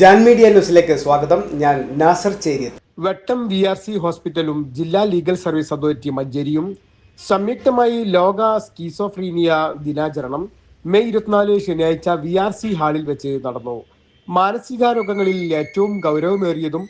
ജാൻ ന്യൂസിലേക്ക് സ്വാഗതം. ഞാൻ നാസർ ചേരിയത് വെട്ടം വി ആർ സി ഹോസ്പിറ്റലും ജില്ലാ ലീഗൽ സർവീസ് അതോറിറ്റി മഞ്ചേരിയും സംയുക്തമായി ലോക സ്കീസോഫ്രീനിയ ദിനാചരണം മെയ് ഇരുപത്തിനാല് ശനിയാഴ്ച വി ആർ സി ഹാളിൽ വെച്ച് നടന്നു. മാനസികാരോഗങ്ങളിൽ ഏറ്റവും ഗൗരവമേറിയതും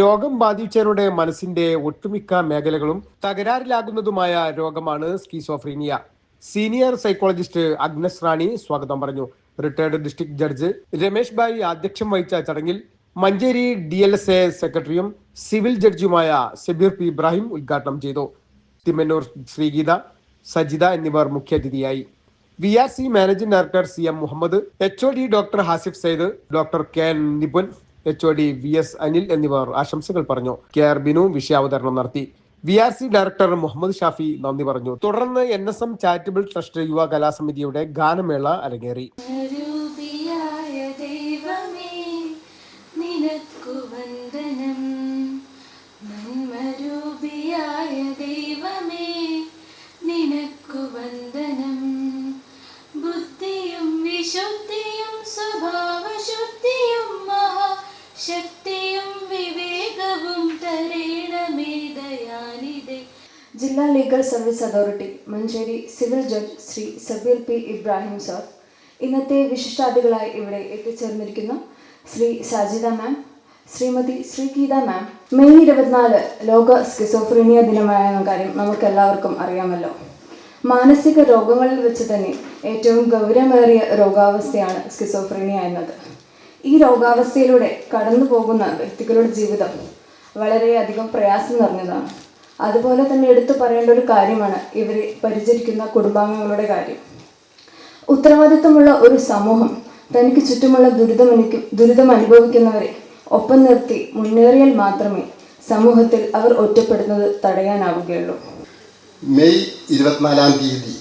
രോഗം ബാധിച്ചവരുടെ മനസ്സിന്റെ ഒട്ടുമിക്ക മേഖലകളും തകരാറിലാകുന്നതുമായ രോഗമാണ് schizophrenia. Senior psychologist Agnes Rani സ്വാഗതം പറഞ്ഞു. Retired district judge Ramesh Bhai അധ്യക്ഷം വഹിച്ച ചടങ്ങിൽ Manjeri D L S A സെക്രട്ടറിയും സിവിൽ ജഡ്ജിയുമായ സബീർ പി ഇബ്രാഹിം ഉദ്ഘാടനം ചെയ്തു. തിമ്മന്നൂർ ശ്രീഗീത സജിത എന്നിവർ മുഖ്യാതിഥിയായി. V R C managing director C M Muhammad H O D doctor Hasif Sayed doctor K N Nipun H O D V S Anil എന്നിവർ ആശംസകൾ പറഞ്ഞു. K R Binu വിഷയാവതരണം നടത്തി. V R C director Muhammad Shafi നന്ദി പറഞ്ഞു. തുടർന്ന് N S M charitable trust യുവ കലാസമിതിയുടെ ഗാനമേള അരങ്ങേറി. Legal service authority Manjeri civil judge Shri Sabeer P Ibrahim sir. ഇന്നത്തെ വിശിഷ്ടാതിഥികളായി ഇവിടെ എത്തിച്ചേർന്നിരിക്കുന്ന Shri Sajida ma'am Shrimati Sreegeetha ma'am. May ഇരുപത്തിനാല് ലോക സ്കിസോഫ്രീനിയ ദിനമായ കാര്യം നമുക്ക് എല്ലാവർക്കും അറിയാമല്ലോ. മാനസിക രോഗങ്ങളിൽ വെച്ച് തന്നെ ഏറ്റവും ഗൗരവമേറിയ രോഗാവസ്ഥയാണ് സ്കിസോഫ്രീനിയ എന്നത്. ഈ രോഗാവസ്ഥയിലൂടെ കടന്നു പോകുന്ന വ്യക്തികളുടെ ജീവിതം വളരെയധികം പ്രയാസം നിറഞ്ഞതാണ്. അതുപോലെ തന്നെ എടുത്തു പറയേണ്ട ഒരു കാര്യമാണ് ഇവർ പരിചരിക്കുന്ന കുടുംബാംഗങ്ങളുടെ കാര്യം. ഉത്തരവാദിത്വമുള്ള ഒരു സമൂഹം തനിക്ക് ചുറ്റുമുള്ള ദുരിതമനുക്കും ദുരിതം അനുഭവിക്കുന്നവരെ ഒപ്പം നിർത്തി മുന്നേറിയാൽ മാത്രമേ സമൂഹത്തിൽ അവർ ഒറ്റപ്പെടുന്നത് തടയാനാവുകയുള്ളൂ. മെയ് ഇരുപത്തിനാലാം തീയതി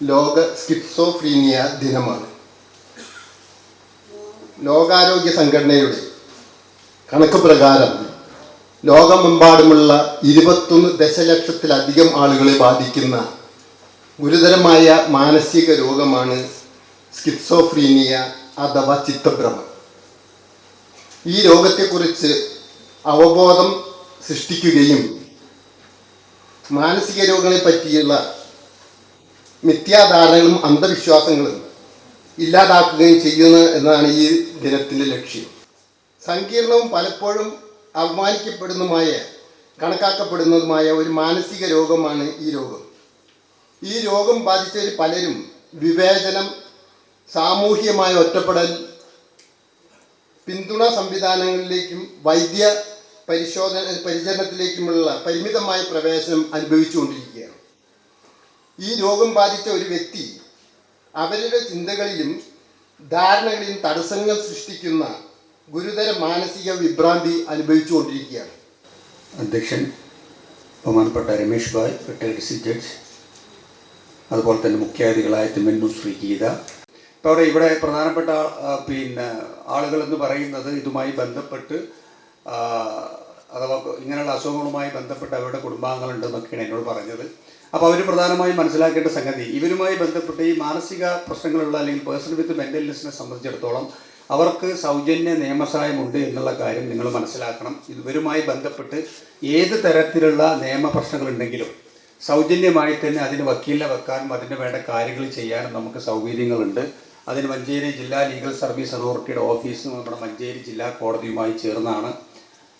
ലോക സ്കിപ്സോഫ്രീനിയ ദിനമാണ്. ലോകാരോഗ്യ സംഘടനയുടെ കണക്ക് പ്രകാരം ലോകമെമ്പാടുമുള്ള ഇരുപത്തൊന്ന് ദശലക്ഷത്തിലധികം ആളുകളെ ബാധിക്കുന്ന ഗുരുതരമായ മാനസിക രോഗമാണ് സ്കിറ്റ്സോഫ്രീനിയ അഥവാ ചിത്തഭ്രമം. ഈ രോഗത്തെക്കുറിച്ച് അവബോധം സൃഷ്ടിക്കുകയും മാനസിക രോഗങ്ങളെ പറ്റിയുള്ള മിഥ്യാധാരണകളും അന്ധവിശ്വാസങ്ങളും ഇല്ലാതാക്കുകയും ചെയ്യുന്നു എന്നതാണ് ഈ ദിനത്തിന്റെ ലക്ഷ്യം. സങ്കീർണവും പലപ്പോഴും അവമാനിക്കപ്പെടുന്നതുമായ കണക്കാക്കപ്പെടുന്നതുമായ ഒരു മാനസിക രോഗമാണ് ഈ രോഗം. ഈ രോഗം ബാധിച്ചവർ പലരും വിവേചനം സാമൂഹികമായ ഒറ്റപ്പെടൽ പിന്തുണ സംവിധാനങ്ങളിലേക്കും വൈദ്യ പരിശോധന പരിചരണത്തിലേക്കുമുള്ള പരിമിതമായ പ്രവേശനം അനുഭവിച്ചുകൊണ്ടിരിക്കുകയാണ്. ഈ രോഗം ബാധിച്ച ഒരു വ്യക്തി അവരുടെ ചിന്തകളിലും ധാരണകളിലും തടസ്സങ്ങൾ സൃഷ്ടിക്കുന്ന ഗുരുതര മാനസിക വിഭ്രാന്തി അനുഭവിച്ചുകൊണ്ടിരിക്കുകയാണ്. അധ്യക്ഷൻ ബഹുമാനപ്പെട്ട Ramesh Bhai retired C judge അതുപോലെ തന്നെ മുഖ്യാതിഥികളായ തിമ്മന്നു ശ്രീ ഗീത. ഇപ്പോൾ അവിടെ ഇവിടെ പ്രധാനപ്പെട്ട പിന്നെ ആളുകളെന്ന് പറയുന്നത് ഇതുമായി ബന്ധപ്പെട്ട് അഥവാ ഇങ്ങനെയുള്ള അസുഖങ്ങളുമായി ബന്ധപ്പെട്ട് അവരുടെ കുടുംബാംഗങ്ങളുണ്ടെന്നൊക്കെയാണ് എന്നോട് പറഞ്ഞത്. അപ്പോൾ അവർ പ്രധാനമായും മനസ്സിലാക്കേണ്ട സംഗതി ഇവരുമായി ബന്ധപ്പെട്ട് ഈ മാനസിക പ്രശ്നങ്ങളുള്ള അല്ലെങ്കിൽ പേഴ്സൺ വിത്ത് മെന്റൽ ഇൽനെസ്സിനെ സംബന്ധിച്ചിടത്തോളം അവർക്ക് സൗജന്യ നിയമസഹായമുണ്ട് എന്നുള്ള കാര്യം നിങ്ങൾ മനസ്സിലാക്കണം. ഇവരുമായി ബന്ധപ്പെട്ട് ഏത് തരത്തിലുള്ള നിയമ പ്രശ്നങ്ങളുണ്ടെങ്കിലും സൗജന്യമായി തന്നെ അതിന് വക്കീലിനെ വെക്കാനും അതിന് വേണ്ട കാര്യങ്ങൾ ചെയ്യാനും നമുക്ക് സൗകര്യങ്ങളുണ്ട്. അതിന് മഞ്ചേരി ജില്ലാ ലീഗൽ സർവീസ് അതോറിറ്റിയുടെ ഓഫീസ് നമ്മുടെ മഞ്ചേരി ജില്ലാ കോടതിയുമായി ചേർന്നാണ്.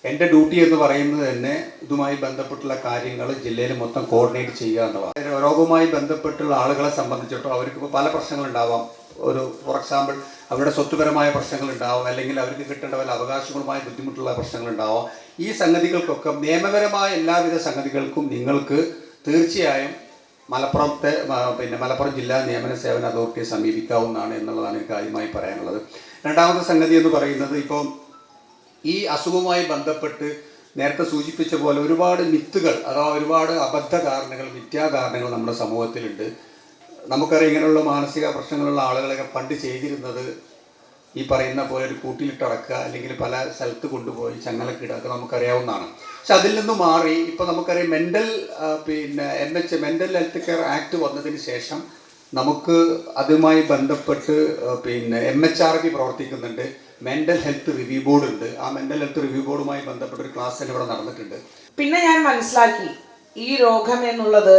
എന്റെ ഡ്യൂട്ടി എന്ന് പറയുന്നത് തന്നെ ഇതുമായി ബന്ധപ്പെട്ടുള്ള കാര്യങ്ങൾ ജില്ലയിൽ മൊത്തം കോർഡിനേറ്റ് ചെയ്യുക എന്നുള്ളതാണ്. രോഗവുമായി ബന്ധപ്പെട്ടുള്ള ആളുകളെ സംബന്ധിച്ചിടത്തോളം അവർക്ക് പല പ്രശ്നങ്ങളുണ്ടാവാം. ഒരു ഫോർ എക്സാമ്പിൾ അവരുടെ സ്വത്തുപരമായ പ്രശ്നങ്ങൾ ഉണ്ടാവാം അല്ലെങ്കിൽ അവർക്ക് കിട്ടേണ്ട വല്ല അവകാശങ്ങളുമായ ബുദ്ധിമുട്ടുള്ള പ്രശ്നങ്ങളുണ്ടാവാം. ഈ സംഗതികൾക്കൊക്കെ നിയമപരമായ എല്ലാവിധ സംഗതികൾക്കും നിങ്ങൾക്ക് തീർച്ചയായും മലപ്പുറത്തെ പിന്നെ മലപ്പുറം ജില്ലാ നിയമന സേവന അതോറിറ്റിയെ സമീപിക്കാവുന്നതാണ് എന്നുള്ളതാണ് എനിക്ക് ആദ്യമായി പറയാനുള്ളത്. രണ്ടാമത്തെ സംഗതി എന്ന് പറയുന്നത് ഇപ്പോൾ ഈ അസുഖവുമായി ബന്ധപ്പെട്ട് നേരത്തെ സൂചിപ്പിച്ച പോലെ ഒരുപാട് മിത്തുകൾ അഥവാ ഒരുപാട് അബദ്ധ കാരണങ്ങൾ മിഥ്യാകാരണങ്ങൾ നമ്മുടെ സമൂഹത്തിലുണ്ട്. നമുക്കറിയാം ഇങ്ങനെയുള്ള മാനസിക പ്രശ്നങ്ങളുള്ള ആളുകളൊക്കെ പണ്ട് ചെയ്തിരുന്നത് ഈ പറയുന്ന പോലെ ഒരു കൂട്ടിലിട്ടടക്കുക അല്ലെങ്കിൽ പല സ്ഥലത്ത് കൊണ്ടുപോയി ചങ്ങലൊക്കെ ഒക്കെ നമുക്കറിയാവുന്നതാണ്. പക്ഷെ അതിൽ നിന്ന് മാറി ഇപ്പോൾ നമുക്കറിയാം മെന്റൽ പിന്നെ M H mental health care act വന്നതിന് ശേഷം നമുക്ക് അതുമായി ബന്ധപ്പെട്ട് പിന്നെ എം എച്ച് ആർ ബി പ്രവർത്തിക്കുന്നുണ്ട്. മെന്റൽ ഹെൽത്ത് റിവ്യൂ ബോർഡ് ഉണ്ട്. ആ മെന്റൽ ഹെൽത്ത് റിവ്യൂ ബോർഡുമായി ബന്ധപ്പെട്ട ഒരു ക്ലാസ് തന്നെ ഇവിടെ നടന്നിട്ടുണ്ട്. പിന്നെ ഞാൻ മനസ്സിലാക്കി ഈ രോഗം എന്നുള്ളത്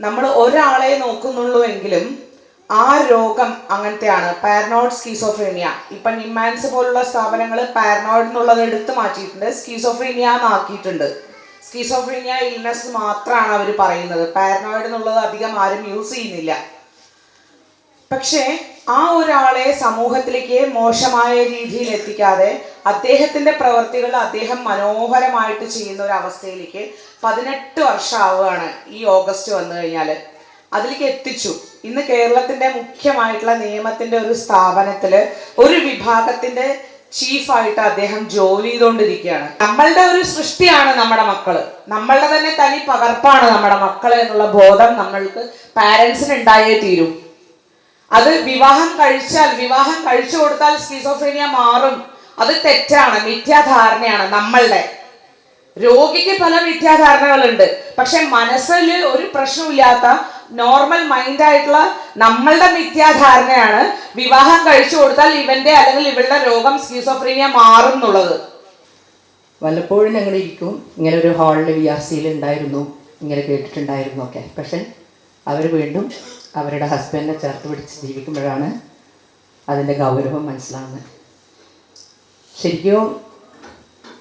നമ്മൾ ഒരാളെ നോക്കുന്നുള്ളൂ എങ്കിലും ആ രോഗം അങ്ങനത്തെയാണ്. പാരനോയിഡ് സ്കീസോഫ്രീനിയ ഇപ്പം നിമാൻസ് പോലുള്ള സ്ഥാപനങ്ങൾ പാരനോയിഡ് എന്നുള്ളത് എടുത്തു മാറ്റിയിട്ടുണ്ട്. സ്കീസോഫ്രീനിയ എന്നാക്കിയിട്ടുണ്ട്. സ്കീസോഫ്രീനിയ ഇൽനെസ് മാത്രമാണ് അവർ പറയുന്നത്. പാരനോയിഡ് എന്നുള്ളത് അധികം ആരും യൂസ് ചെയ്യുന്നില്ല. പക്ഷേ ആ ഒരാളെ സമൂഹത്തിലേക്ക് മോശമായ രീതിയിൽ എത്തിക്കാതെ അദ്ദേഹത്തിന്റെ പ്രവർത്തികൾ അദ്ദേഹം മനോഹരമായിട്ട് ചെയ്യുന്ന ഒരു അവസ്ഥയിലേക്ക് പതിനെട്ട് വർഷമാവുകയാണ് ഈ ഓഗസ്റ്റ് വന്നു കഴിഞ്ഞാൽ അതിലേക്ക് എത്തിച്ചു. ഇന്ന് കേരളത്തിന്റെ മുഖ്യമായിട്ടുള്ള നിയമത്തിന്റെ ഒരു സ്ഥാപനത്തിൽ ഒരു വിഭാഗത്തിന്റെ ചീഫായിട്ട് അദ്ദേഹം ജോലി ചെയ്തുകൊണ്ടിരിക്കുകയാണ് നമ്മളുടെ ഒരു സൃഷ്ടിയാണ് നമ്മുടെ മക്കൾ. നമ്മളുടെ തന്നെ തനി പകർപ്പാണ് നമ്മുടെ മക്കൾ എന്നുള്ള ബോധം നമ്മൾക്ക് പാരൻസിന് ഉണ്ടായേ തീരും. അത് വിവാഹം കഴിച്ചാൽ വിവാഹം കഴിച്ചു കൊടുത്താൽ സ്കീസോഫ്രീനിയ മാറും. അത് തെറ്റാണ് മിഥ്യാധാരണയാണ് നമ്മളുടെ. രോഗിക്ക് പല മിഥ്യാധാരണകളുണ്ട്. പക്ഷെ മനസ്സിൽ ഒരു പ്രശ്നമില്ലാത്ത നോർമൽ മൈൻഡ് ആയിട്ടുള്ള നമ്മളുടെ മിഥ്യാധാരണയാണ് വിവാഹം കഴിച്ചു കൊടുത്താൽ ഇവന്റെ അല്ലെങ്കിൽ ഇവളുടെ രോഗം സ്കീസോഫ്രീനിയ മാറും എന്നുള്ളത്. വല്ലപ്പോഴും ഞങ്ങൾ ഇരിക്കും ഇങ്ങനെ ഒരു ഹാളിൽ വി ആർ സിയിൽ ഉണ്ടായിരുന്നു. ഇങ്ങനെ കേട്ടിട്ടുണ്ടായിരുന്നു ഒക്കെ. പക്ഷെ അവർ വീണ്ടും അവരുടെ ഹസ്ബൻഡിനെ ചേർത്ത് പിടിച്ച് ജീവിക്കുമ്പോഴാണ് അതിന്റെ ഗൗരവം മനസ്സിലാവുന്നത്. ശരിക്കും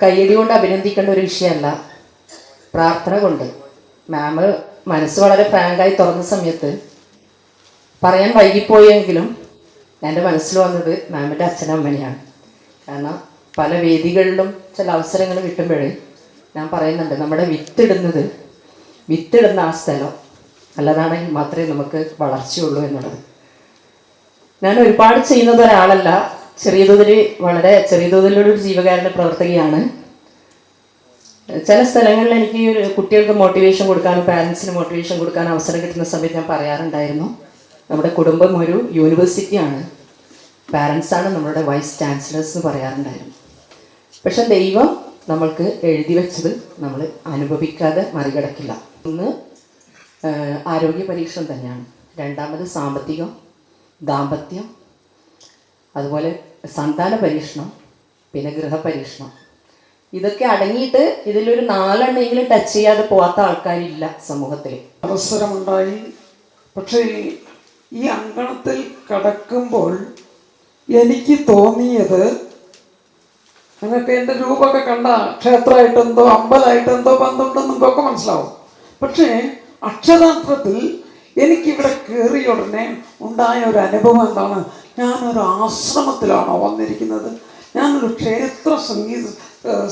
കയ്യടി കൊണ്ട് അഭിനന്ദിക്കേണ്ട ഒരു വിഷയമല്ല. പ്രാർത്ഥന കൊണ്ട്. മാമ് മനസ്സ് വളരെ ഫ്രാങ്കായി തുറന്ന സമയത്ത് പറയാൻ വൈകിപ്പോയെങ്കിലും എന്റെ മനസ്സിൽ വന്നത് മാമിന്റെ അച്ഛനമ്മനെയാണ് കാരണം പല വേദികളിലും ചില അവസരങ്ങൾ കിട്ടുമ്പോഴേ ഞാൻ പറയുന്നുണ്ട് നമ്മുടെ വിത്തിടുന്നത് വിത്തിടുന്ന ആ സ്ഥലം നല്ലതാണെങ്കിൽ മാത്രമേ നമുക്ക് വളർച്ചയുള്ളൂ എന്നുള്ളത്. ഞാൻ ഒരുപാട് ചെയ്യുന്നത് ഒരാളല്ല. ചെറിയ തോതിൽ വളരെ ചെറിയ തോതിലുള്ള ഒരു ജീവകാരുണ്യ പ്രവർത്തകയാണ്. ചില സ്ഥലങ്ങളിൽ എനിക്ക് ഒരു കുട്ടികൾക്ക് മോട്ടിവേഷൻ കൊടുക്കാനും പാരൻസിന് മോട്ടിവേഷൻ കൊടുക്കാനും അവസരം കിട്ടുന്ന സമയത്ത് ഞാൻ പറയാറുണ്ടായിരുന്നു. നമ്മുടെ കുടുംബം ഒരു യൂണിവേഴ്സിറ്റിയാണ് പാരൻസാണ് നമ്മളുടെ വൈസ് ചാൻസലേഴ്സ് എന്ന് പറയാറുണ്ടായിരുന്നു. പക്ഷെ ദൈവം നമ്മൾക്ക് എഴുതി വെച്ചത് നമ്മൾ അനുഭവിക്കാതെ മറികടക്കില്ല. ഒന്ന് ആരോഗ്യ പരീക്ഷണം തന്നെയാണ്. രണ്ടാമത് സാമ്പത്തികം ദാമ്പത്യം അതുപോലെ സന്താന പരീക്ഷണം പിന്നെ ഗൃഹപരീക്ഷണം. ഇതൊക്കെ അടങ്ങിയിട്ട് ഇതിലൊരു നാലെണ്ണെങ്കിലും ടച്ച് ചെയ്യാതെ പോകാത്ത ആൾക്കാരില്ല സമൂഹത്തിൽ അവസരമുണ്ടായി. പക്ഷേ ഈ- അങ്കണത്തിൽ കടക്കുമ്പോൾ എനിക്ക് തോന്നിയത് നിങ്ങൾക്ക് എന്റെ രൂപമൊക്കെ കണ്ട ക്ഷേത്രമായിട്ടെന്തോ അമ്പലമായിട്ടെന്തോ ബന്ധമുണ്ടെന്ന് നിങ്ങൾക്കൊക്കെ മനസ്സിലാവും. പക്ഷേ അക്ഷരാർത്ഥത്തിൽ എനിക്കിവിടെ കയറിയ ഉടനെ ഉണ്ടായ ഒരു അനുഭവം എന്താണ്? ഞാനൊരു ആശ്രമത്തിലാണോ വന്നിരിക്കുന്നത്? ഞാനൊരു ക്ഷേത്ര സംഗീത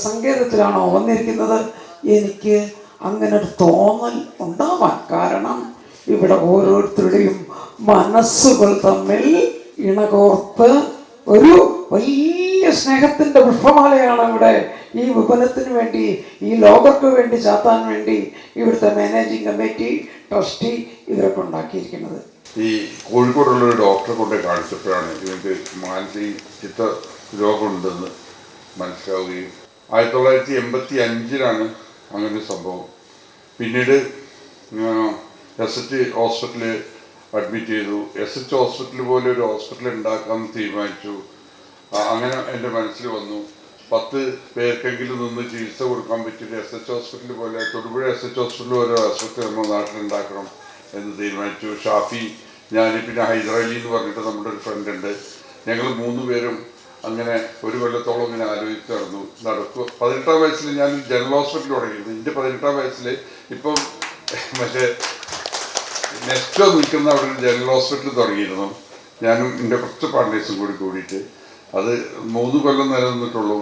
സങ്കേതത്തിലാണോ വന്നിരിക്കുന്നത്? എനിക്ക് അങ്ങനെ ഒരു തോന്നൽ ഉണ്ടാവാൻ കാരണം ഇവിടെ ഓരോരുത്തരുടെയും മനസ്സുകൾ തമ്മിൽ ഇണകോർത്ത് ഒരു വലിയ സ്നേഹത്തിന്റെ പുഷ്പമാലയാണ് ഇവിടെ ഈ വിപുലത്തിന് വേണ്ടി ഈ ലോകർക്ക് വേണ്ടി ചാത്താൻ വേണ്ടി ഇവിടുത്തെ മാനേജിങ് കമ്മിറ്റി ട്രസ്റ്റി ഇവരൊക്കെ ഉണ്ടാക്കിയിരിക്കുന്നത്. ഈ കോഴിക്കോടുള്ള ഒരു ഡോക്ടറെ കൊണ്ട് കാണിച്ചപ്പോഴാണ് ഇവർക്ക് മാനസിക ചിത്ത രോഗമുണ്ടെന്ന് മനസ്സിലാവുകയും ആയിരത്തി തൊള്ളായിരത്തി എൺപത്തി അഞ്ചിലാണ് അങ്ങനെ സംഭവം. പിന്നീട് എസ് എച്ച് ഹോസ്പിറ്റലിൽ അഡ്മിറ്റ് ചെയ്തു. എസ് എച്ച് ഹോസ്പിറ്റൽ പോലെ ഒരു ഹോസ്പിറ്റൽ ഉണ്ടാക്കാമെന്ന് തീരുമാനിച്ചു. അങ്ങനെ എന്റെ മനസ്സിൽ വന്നു. പത്ത് പേർക്കെങ്കിലും നിന്ന് ചികിത്സ കൊടുക്കാൻ പറ്റില്ല എസ് എച്ച് ഹോസ്പിറ്റൽ പോലെ തൊടുപുഴ എസ് എച്ച് ഹോസ്പിറ്റൽ പോലെ ആശുപത്രി നമ്മുടെ നാട്ടിലുണ്ടാക്കണം. എന്ന് തീരുമാനിച്ചു. ഷാഫി ഞാൻ പിന്നെ ഹൈദരാലി എന്ന് പറഞ്ഞിട്ട് നമ്മുടെ ഒരു ഫ്രണ്ട് ഉണ്ട്. ഞങ്ങൾ മൂന്ന് പേരും അങ്ങനെ ഒരു കൊല്ലത്തോളം ഇങ്ങനെ ആലോചിച്ച് നടന്നു. നടക്കും. പതിനെട്ടാം വയസ്സിൽ ഞാൻ ജനറൽ ഹോസ്പിറ്റൽ തുടങ്ങിയിരുന്നു. എന്റെ പതിനെട്ടാം വയസ്സിൽ ഇപ്പം മറ്റേ നെക്സ്റ്റോ നിൽക്കുന്ന അവിടെ ഒരു ജനറൽ ഹോസ്പിറ്റൽ തുടങ്ങിയിരുന്നു. ഞാനും എന്റെ കുറച്ച് പാർട്ട്നേഴ്സും കൂടി കൂടിയിട്ട്. അത് മൂന്ന് കൊല്ലം നിലനിന്നിട്ടുള്ളൂ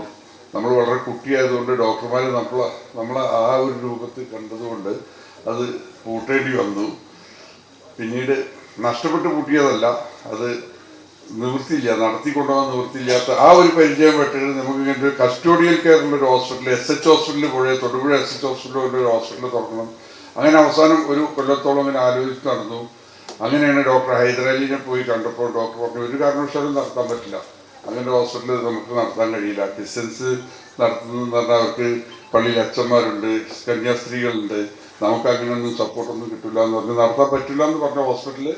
നമ്മൾ വളരെ കുട്ടിയായതുകൊണ്ട് ഡോക്ടർമാർ നമ്മൾ നമ്മളെ ആ ഒരു രൂപത്തിൽ കണ്ടതുകൊണ്ട് അത് പൂട്ടേണ്ടി വന്നു. പിന്നീട് നഷ്ടപ്പെട്ട് പൂട്ടിയതല്ല അത് നിവൃത്തിയില്ല നടത്തിക്കൊണ്ടുപോകാൻ നിവൃത്തിയില്ലാത്ത ആ ഒരു പരിചയം പെട്ടിട്ട് നമുക്ക് ഇങ്ങനെ ഒരു കസ്റ്റോഡിയൽ കെയറുള്ള ഒരു ഹോസ്പിറ്റൽ എസ് എച്ച് ഹോസ്പിറ്റലിൽ പോയ തൊടുപുഴ എസ് എച്ച് ഹോസ്പിറ്റലിൽ ഒരു ഹോസ്പിറ്റൽ തുറക്കണം. അങ്ങനെ അവസാനം ഒരു കൊല്ലത്തോളം ഇങ്ങനെ ആലോചിച്ച് നടന്നു. അങ്ങനെയാണ് ഡോക്ടർ ഹൈദരാലിനെ പോയി കണ്ടപ്പോൾ ഡോക്ടർ പറഞ്ഞു ഒരു കാരണവശാലും നടത്താൻ പറ്റില്ല. അങ്ങനെ ഹോസ്പിറ്റലിൽ നമുക്ക് നടത്താൻ കഴിയില്ല. ഡിസ്റ്റൻസ് നടത്തുന്നതെന്ന് പറഞ്ഞാൽ അവർക്ക് പള്ളിയിൽ അച്ഛന്മാരുണ്ട് കന്യാസ്ത്രീകളുണ്ട് നമുക്ക് അങ്ങനെയൊന്നും സപ്പോർട്ടൊന്നും കിട്ടില്ല എന്ന് പറഞ്ഞ് നടത്താൻ പറ്റില്ല എന്ന് പറഞ്ഞ ഹോസ്പിറ്റലിൽ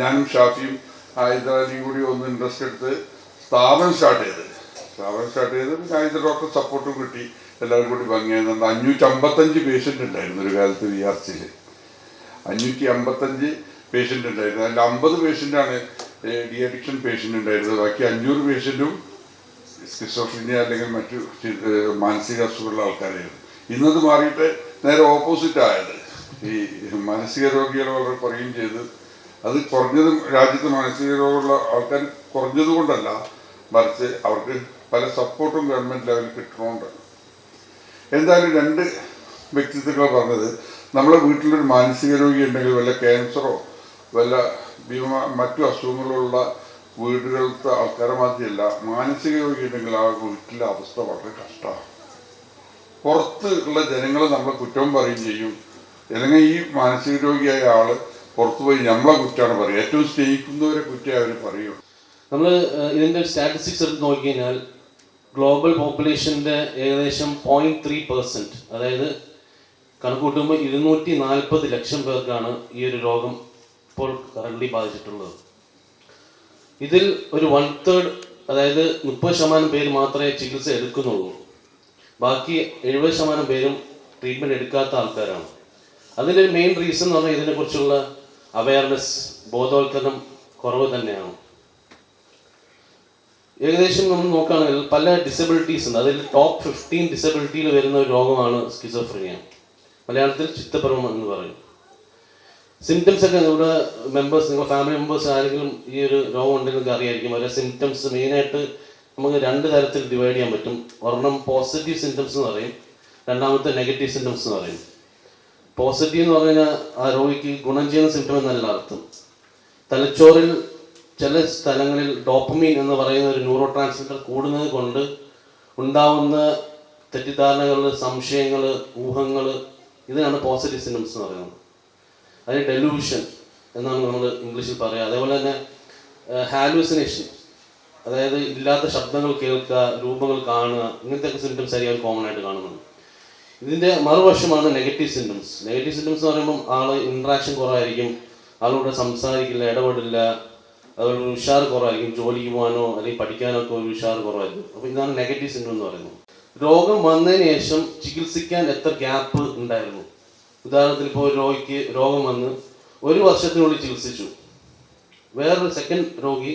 ഞാനും ഷാഫിയും ഹൈദരാലിയും കൂടി ഒന്ന് ഇൻട്രസ്റ്റ് എടുത്ത് സ്ഥാപനം സ്റ്റാർട്ട് ചെയ്ത്. സ്ഥാപനം സ്റ്റാർട്ട് ചെയ്ത് പിന്നെ ഹൈദർ ഡോക്ടർ സപ്പോർട്ടും കിട്ടി. എല്ലാവരും കൂടി ഭംഗിയായിരുന്നു അഞ്ഞൂറ്റി അമ്പത്തഞ്ച് പേഷ്യന്റ് ഉണ്ടായിരുന്നു ഒരു കാലത്ത് വി ആർ സിയിൽ അഞ്ഞൂറ്റി അമ്പത്തഞ്ച് പേഷ്യന്റ് ഉണ്ടായിരുന്നു. അതിൽ അമ്പത് പേഷ്യന്റാണ് ഡി അഡിക്ഷൻ പേഷ്യന്റ് ഉണ്ടായിരുന്നത്. ബാക്കി അഞ്ഞൂറ് പേഷ്യന്റും സ്കിസോഫ്രീനിയ അല്ലെങ്കിൽ മറ്റു മാനസിക അസുഖമുള്ള ആൾക്കാരായിരുന്നു. ഇന്നത് മാറിയിട്ട് നേരെ ഓപ്പോസിറ്റ് ആയത്. ഈ മാനസിക രോഗികൾ വളരെ കുറയുകയും ചെയ്ത്. അത് കുറഞ്ഞതും രാജ്യത്ത് മാനസിക രോഗമുള്ള ആൾക്കാർ കുറഞ്ഞത് കൊണ്ടല്ല മറിച്ച് അവർക്ക് പല സപ്പോർട്ടും ഗവൺമെന്റ് ലെവലിൽ കിട്ടണമുണ്ട് എന്തായാലും രണ്ട് വ്യക്തിത്വങ്ങൾ പറഞ്ഞത് നമ്മളെ വീട്ടിലൊരു മാനസിക രോഗി ഉണ്ടെങ്കിൽ വല്ല ക്യാൻസറോ വല്ല ഭീമ മറ്റു അസുഖങ്ങളുള്ള വീടുകളിലത്തെ ആൾക്കാരെ മാത്രമല്ല മാനസിക രോഗിയുണ്ടെങ്കിൽ ആ വീട്ടിലെ അവസ്ഥ വളരെ കഷ്ടമാണ്. പുറത്ത് ഉള്ള ജനങ്ങൾ നമ്മളെ കുറ്റം പറയും ചെയ്യും. അല്ലെങ്കിൽ ഈ മാനസിക രോഗിയായ ആൾ പുറത്തു പോയി നമ്മളെ കുറ്റമാണ് പറയുക. ഏറ്റവും സ്നേഹിക്കുന്നവരെ കുറ്റം അവർ പറയും. നമ്മൾ ഇതിന്റെ സ്റ്റാറ്റിസ്റ്റിക്സ് എടുത്ത് നോക്കിക്കഴിഞ്ഞാൽ ഗ്ലോബൽ പോപ്പുലേഷന്റെ ഏകദേശം പോയിന്റ് ത്രീ പെർസെന്റ് അതായത് കണക്ക് കൂട്ടുമ്പോൾ ഇരുന്നൂറ്റി നാൽപ്പത് ലക്ഷം പേർക്കാണ് ഈ ഒരു രോഗം ഇപ്പോൾ കറണ്ട്ലി ബാധിച്ചിട്ടുള്ളത്. ഇതിൽ ഒരു വൺ തേർഡ് അതായത് മുപ്പത് ശതമാനം പേര് മാത്രമേ ചികിത്സ എടുക്കുന്നുള്ളൂ. ബാക്കി എഴുപത് ശതമാനം പേരും ട്രീറ്റ്മെന്റ് എടുക്കാത്ത ആൾക്കാരാണ്. അതിന്റെ ഒരു മെയിൻ റീസൺ എന്ന് പറഞ്ഞാൽ ഇതിനെക്കുറിച്ചുള്ള അവയർനെസ് ബോധവൽക്കരണം കുറവ് തന്നെയാണ്. ഏകദേശം നമ്മൾ നോക്കുകയാണെങ്കിൽ പല ഡിസബിലിറ്റീസ് ഉണ്ട്. അതിൽ ടോപ്പ് ഫിഫ്റ്റീൻ ഡിസബിലിറ്റിയിൽ വരുന്ന ഒരു രോഗമാണ് സ്കിസോഫ്രീനിയ മലയാളത്തിൽ ചിത്തപ്രമം എന്ന് പറയും. സിംറ്റംസ് ഒക്കെ നമ്മുടെ മെമ്പേഴ്സ് നിങ്ങളുടെ ഫാമിലി മെമ്പേഴ്സ് ആരെങ്കിലും ഈ ഒരു രോഗം ഉണ്ടെങ്കിൽ അറിയായിരിക്കും. അവരുടെ സിംറ്റംസ് മെയിനായിട്ട് നമുക്ക് രണ്ട് തരത്തിൽ ഡിവൈഡ് ചെയ്യാൻ പറ്റും. ഒരെണ്ണം പോസിറ്റീവ് സിംറ്റംസ് എന്ന് പറയും. രണ്ടാമത്തെ നെഗറ്റീവ് സിംറ്റംസ് എന്ന് പറയും. പോസിറ്റീവ് എന്ന് പറഞ്ഞു കഴിഞ്ഞാൽ ആ രോഗിക്ക് ഗുണം ചെയ്യുന്ന സിംറ്റം എന്നല്ല അർത്ഥം. തലച്ചോറിൽ ചില സ്ഥലങ്ങളിൽ ഡോപ്പമീൻ എന്ന് പറയുന്ന ഒരു ന്യൂറോ ട്രാൻസ്മിറ്റർ കൂടുന്നത് കൊണ്ട് ഉണ്ടാവുന്ന തെറ്റിദ്ധാരണകൾ സംശയങ്ങൾ ഊഹങ്ങൾ ഇതിനാണ് പോസിറ്റീവ് സിംറ്റംസ് എന്ന് പറയുന്നത്. അതിന് ഡെലൂഷൻ എന്നാണ് നമ്മൾ ഇംഗ്ലീഷിൽ പറയുക. അതേപോലെ തന്നെ ഹാലൂസിനേഷൻ അതായത് ഇല്ലാത്ത ശബ്ദങ്ങൾ കേൾക്കുക രൂപങ്ങൾ കാണുക ഇങ്ങനത്തെ സിംറ്റംസ് ആയിരിക്കും കോമൺ ആയിട്ട് കാണുന്നത്. ഇതിന്റെ മറുവശമാണ് നെഗറ്റീവ് സിംറ്റംസ് നെഗറ്റീവ് സിംറ്റംസ് എന്ന് പറയുമ്പോൾ ആൾ ഇൻട്രാക്ഷൻ കുറവായിരിക്കും. ആളോട് സംസാരിക്കില്ല ഇടപെടില്ല. അതുപോലെ ഒരു ഉഷാർ കുറവായിരിക്കും. ജോലിക്ക് പോകാനോ അല്ലെങ്കിൽ പഠിക്കാനോ ഒക്കെ ഒരു ഉഷാർ കുറവായിരിക്കും. അപ്പോൾ ഇതാണ് നെഗറ്റീവ് സിംറ്റം എന്ന് പറയുന്നത്. രോഗം വന്നതിന് ശേഷം ചികിത്സിക്കാൻ എത്ര ഗ്യാപ്പ് ഉണ്ടായിരുന്നു? ഉദാഹരണത്തിന് ഇപ്പോൾ ഒരു രോഗിക്ക് രോഗം വന്ന് ഒരു വർഷത്തിനുള്ളിൽ ചികിത്സിച്ചു. വേറൊരു സെക്കൻഡ് രോഗി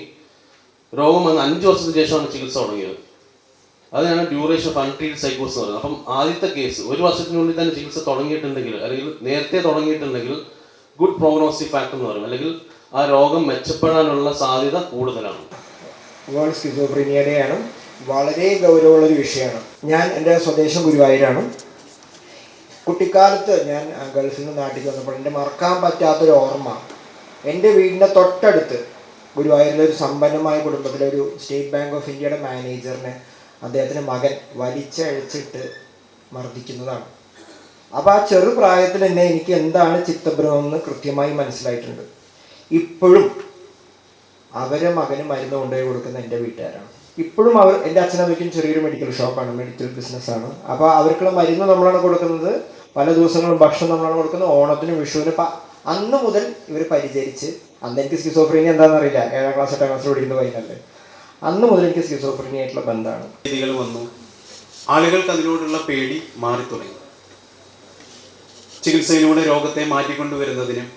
രോഗം വന്ന് അഞ്ച് വർഷത്തിന് ശേഷമാണ് ചികിത്സ തുടങ്ങിയത്. അതിനാണ് ഡ്യൂറേഷൻ ഓഫ് അൺട്രീഡ് സൈക്കോസ് എന്ന് പറയുന്നത്. അപ്പം ആദ്യത്തെ കേസ് ഒരു വർഷത്തിനുള്ളിൽ തന്നെ ചികിത്സ തുടങ്ങിയിട്ടുണ്ടെങ്കിൽ അല്ലെങ്കിൽ നേരത്തെ തുടങ്ങിയിട്ടുണ്ടെങ്കിൽ ഗുഡ് പ്രോഗ്നോസ്റ്റിക് ഫാക്ടർ എന്ന് പറയും. അല്ലെങ്കിൽ ആ രോഗം മെച്ചപ്പെടാനുള്ള സാധ്യത കൂടുതലാണ്. സ്കിസോഫ്രീനിയ വളരെ ഗൗരവമുള്ള ഗൗരവമുള്ളൊരു വിഷയമാണ്. ഞാൻ എന്റെ സ്വദേശം ഗുരുവായൂരാണ്. കുട്ടിക്കാലത്ത് ഞാൻ ഗൾഫിൽ നിന്ന് നാട്ടിൽ വന്നപ്പോൾ എന്റെ മറക്കാൻ പറ്റാത്തൊരു ഓർമ്മ. എന്റെ വീടിന്റെ തൊട്ടടുത്ത് ഗുരുവായൂരിലെ ഒരു സമ്പന്നമായ കുടുംബത്തിലെ ഒരു സ്റ്റേറ്റ് ബാങ്ക് ഓഫ് ഇന്ത്യയുടെ മാനേജറിനെ അദ്ദേഹത്തിന്റെ മകൻ വലിച്ചഴിച്ചിട്ട് മർദ്ദിക്കുന്നതാണ്. അപ്പോൾ ആ ചെറുപ്രായത്തിൽ തന്നെ എനിക്ക് എന്താണ് ചിത്തഭ്രമം എന്ന് കൃത്യമായി മനസ്സിലായിട്ടുണ്ട്. ഇപ്പോഴും അവരെ മകന് മരുന്ന് കൊണ്ടുപോയി കൊടുക്കുന്ന എന്റെ വീട്ടുകാരാണ്. ഇപ്പോഴും അവർ എന്റെ അച്ഛനമ്മയ്ക്കും ചെറിയൊരു മെഡിക്കൽ ഷോപ്പാണ് മെഡിക്കൽ ബിസിനസ്സാണ് അപ്പോൾ അവർക്കുള്ള മരുന്ന് നമ്മളാണ് കൊടുക്കുന്നത്. പല ദിവസങ്ങളും ഭക്ഷണം നമ്മളാണ് കൊടുക്കുന്നത്. ഓണത്തിനും വിഷുവിനും. അപ്പം അന്ന് മുതൽ ഇവർ പരിചരിച്ച് അന്ന് എനിക്ക് സ്കിസോഫ്രീനിയ എന്താണെന്ന് അറിയില്ല. ഏഴാം ക്ലാസ് എട്ടാം ക്ലാസ് പഠിക്കുന്ന പയ്യനല്ലേ അന്ന് മുതൽ എനിക്ക് സ്കിസോഫ്രീനിയ ആയിട്ടുള്ള ബന്ധമാണ്. രീതികൾ വന്നു. ആളുകൾക്ക് അതിനോടുള്ള പേടി മാറി തുടങ്ങി ചികിത്സയിലൂടെ രോഗത്തെ മാറ്റിക്കൊണ്ടുവരുന്നതിനും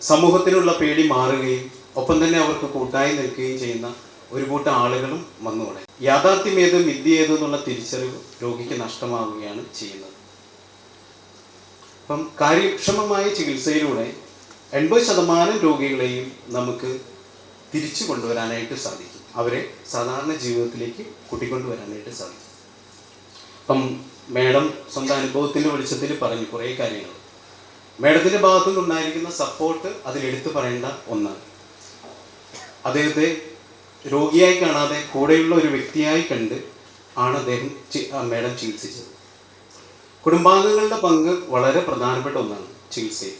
സമൂഹത്തിനുള്ള പേടി മാറുകയും ഒപ്പം തന്നെ അവർക്ക് കൂട്ടായി നിൽക്കുകയും ചെയ്യുന്ന ഒരു കൂട്ടം ആളുകളും വന്നു തുടങ്ങി യാഥാർത്ഥ്യം വിദ്യ ഏത് എന്നുള്ള തിരിച്ചറിവ് രോഗിക്ക് നഷ്ടമാവുകയാണ് ചെയ്യുന്നത്. അപ്പം കാര്യക്ഷമമായ ചികിത്സയിലൂടെ എൺപത് ശതമാനം രോഗികളെയും നമുക്ക് തിരിച്ചു കൊണ്ടുവരാനായിട്ട് സാധിക്കും. അവരെ സാധാരണ ജീവിതത്തിലേക്ക് കൂട്ടിക്കൊണ്ടുവരാനായിട്ട് സാധിക്കും. അപ്പം മേഡം സ്വന്തം അനുഭവത്തിന്റെ വെളിച്ചത്തിൽ പറഞ്ഞു കുറേ കാര്യങ്ങൾ. മേഡത്തിന്റെ ഭാഗത്തു നിന്നുണ്ടായിരിക്കുന്ന സപ്പോർട്ട് അതിലെടുത്തു പറയേണ്ട ഒന്നാണ്. അദ്ദേഹത്തെ രോഗിയായി കാണാതെ കൂടെയുള്ള ഒരു വ്യക്തിയായി കണ്ട് ആണ് അദ്ദേഹം മേഡം ചികിത്സിച്ചത്. കുടുംബാംഗങ്ങളുടെ പങ്ക് വളരെ പ്രധാനപ്പെട്ട ഒന്നാണ് ചികിത്സയിൽ.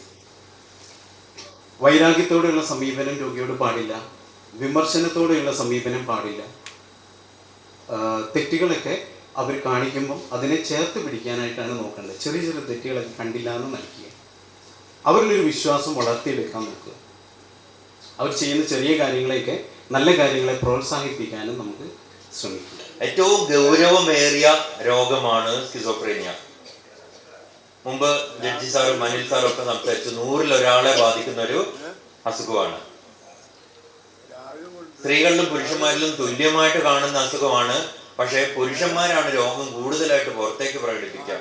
വൈരാഗ്യത്തോടെയുള്ള സമീപനം രോഗിയോട് പാടില്ല. വിമർശനത്തോടെയുള്ള സമീപനം പാടില്ല. തെറ്റുകളൊക്കെ അവർ കാണിക്കുമ്പോൾ അതിനെ ചേർത്ത് പിടിക്കാനായിട്ടാണ് നോക്കേണ്ടത്. ചെറിയ ചെറിയ തെറ്റുകളൊക്കെ കണ്ടില്ല എന്ന് നൽകിയ അവരിലൊരു വിശ്വാസം വളർത്തിയെടുക്കാൻ നോക്കുക. അവർ ചെയ്യുന്ന ചെറിയ കാര്യങ്ങളെയൊക്കെ നല്ല കാര്യങ്ങളെ പ്രോത്സാഹിപ്പിക്കാനും നമുക്ക് ശ്രമിക്കാം. ഏറ്റവും ഗൗരവമേറിയ രോഗമാണ് സ്കിസോഫ്രീനിയ. മുമ്പ് ജഡ്ജി സാറും അനിൽ സാറും ഒക്കെ സംസാരിച്ചു നൂറിൽ ഒരാളെ ബാധിക്കുന്ന ഒരു അസുഖമാണ്. സ്ത്രീകളിലും പുരുഷന്മാരിലും തുല്യമായിട്ട് കാണുന്ന അസുഖമാണ്. പക്ഷേ പുരുഷന്മാരാണ് രോഗം കൂടുതലായിട്ട് പുറത്തേക്ക് പ്രകടിപ്പിക്കുക.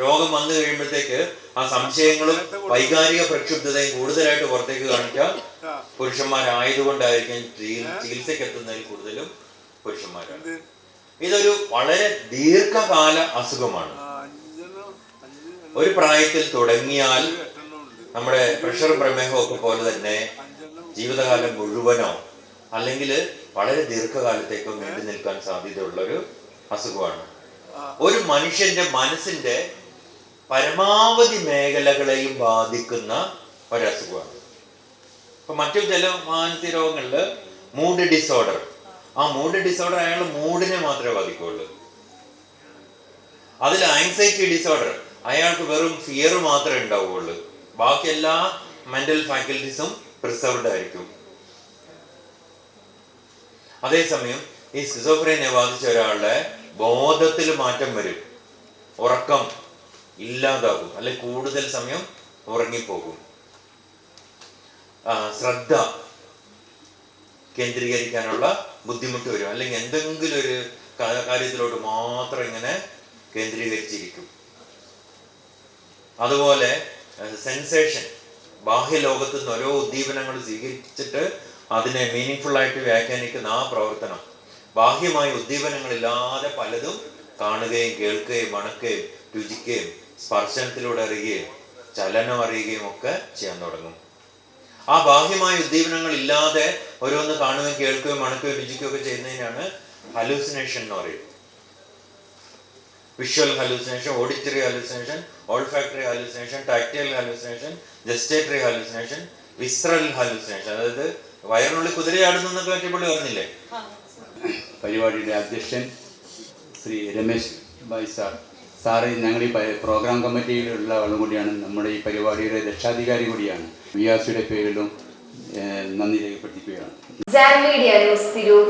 രോഗം വന്നു കഴിയുമ്പോഴത്തേക്ക് ആ സംശയങ്ങളും വൈകാരിക പ്രക്ഷുബ്ധതയും കൂടുതലായിട്ട് പുറത്തേക്ക് കാണിക്കുക പുരുഷന്മാരായതുകൊണ്ടായിരിക്കും ചികി- ചികിത്സയ്ക്ക് എത്തുന്നതിൽ കൂടുതലും പുരുഷന്മാരാണ്. ഇതൊരു വളരെ ദീർഘകാല അസുഖമാണ്. ഒരു പ്രായത്തിൽ തുടങ്ങിയാൽ നമ്മുടെ പ്രഷർ പ്രമേഹം ഒക്കെ പോലെ തന്നെ ജീവിതകാലം മുഴുവനോ അല്ലെങ്കിൽ വളരെ ദീർഘകാലത്തേക്കോ നീണ്ടു നിൽക്കാൻ സാധ്യതയുള്ള ഒരു അസുഖമാണ് ഒരു മനുഷ്യന്റെ മനസ്സിന്റെ പരമാവധി മേഖലകളെയും ബാധിക്കുന്ന ഒരസുഖമാണ്. ഇപ്പൊ മറ്റു ചില മാനസിക രോഗങ്ങളിൽ മൂഡ് ഡിസോർഡർ. ആ മൂഡ് ഡിസോർഡർ അയാൾ മൂഡിനെ മാത്രമേ ബാധിക്കുള്ളൂ അതിൽ ആങ്സൈറ്റി ഡിസോർഡർ അയാൾക്ക് വെറും ഫിയർ മാത്രമേ ഉണ്ടാവുകയുള്ളൂ. ബാക്കി എല്ലാ മെന്റൽ ഫാക്കൽറ്റീസും പ്രിസർവ്ഡ് ആയിരിക്കും. അതേസമയം ഈ സിസോഫ്രൈനെ ബാധിച്ച ഒരാളുടെ ബോധത്തിൽ മാറ്റം വരും. ഉറക്കം ഇല്ലാതാകും. അല്ലെ കൂടുതൽ സമയം ഉറങ്ങിപ്പോകും. ശ്രദ്ധ കേന്ദ്രീകരിക്കാനുള്ള ബുദ്ധിമുട്ട് വരും. അല്ലെങ്കിൽ എന്തെങ്കിലും ഒരു കാര്യത്തിലോട്ട് മാത്രം ഇങ്ങനെ കേന്ദ്രീകരിച്ചിരിക്കും. അതുപോലെ സെൻസേഷൻ ബാഹ്യ ലോകത്തു നിന്ന് ഓരോ ഉദ്ദീപനങ്ങൾ സ്വീകരിച്ചിട്ട് അതിനെ മീനിങ് ആയിട്ട് വ്യാഖ്യാനിക്കുന്ന ആ പ്രവർത്തനം. ബാഹ്യമായ ഉദ്ദീപനങ്ങളില്ലാതെ പലതും കാണുകയും കേൾക്കുകയും മണക്കുകയും രുചിക്കുകയും സ്പർശനത്തിലൂടെ അറിയുകയും ചലനം അറിയുകയും ഒക്കെ ചെയ്യാൻ തുടങ്ങും. ആ ബാഹ്യമായ ഉദ്ദീപനങ്ങൾ ഇല്ലാതെ ഓരോന്ന് കാണുകയും കേൾക്കുകയും മണക്കുകയും രുചിക്കുകയും ഒക്കെ ചെയ്യുന്നതിനാണ് ഹലൂസിനേഷൻ എന്ന് പറയുന്നത്. Visual hallucination auditory hallucination olfactory hallucination tactile hallucination gustatory hallucination visceral hallucination അതായത് വയറിനുള്ളിൽ കുതിരയാടുന്നു എന്നൊക്കെ പറ്റിയപ്പോൾ പറഞ്ഞില്ലേ? പരിപാടിയുടെ അധ്യക്ഷൻ ശ്രീ രമേശ് ഭായ് സാർ. സാറ് ഞങ്ങൾ ഈ പ്രോഗ്രാം കമ്മിറ്റിയിലുള്ള ആളും കൂടിയാണ്. നമ്മുടെ ഈ പരിപാടിയുടെ രക്ഷാധികാരി കൂടിയാണ്. വി ആർ സിയുടെ പേരിലും നന്ദി രേഖപ്പെടുത്തിക്കുകയാണ് തിരൂർ.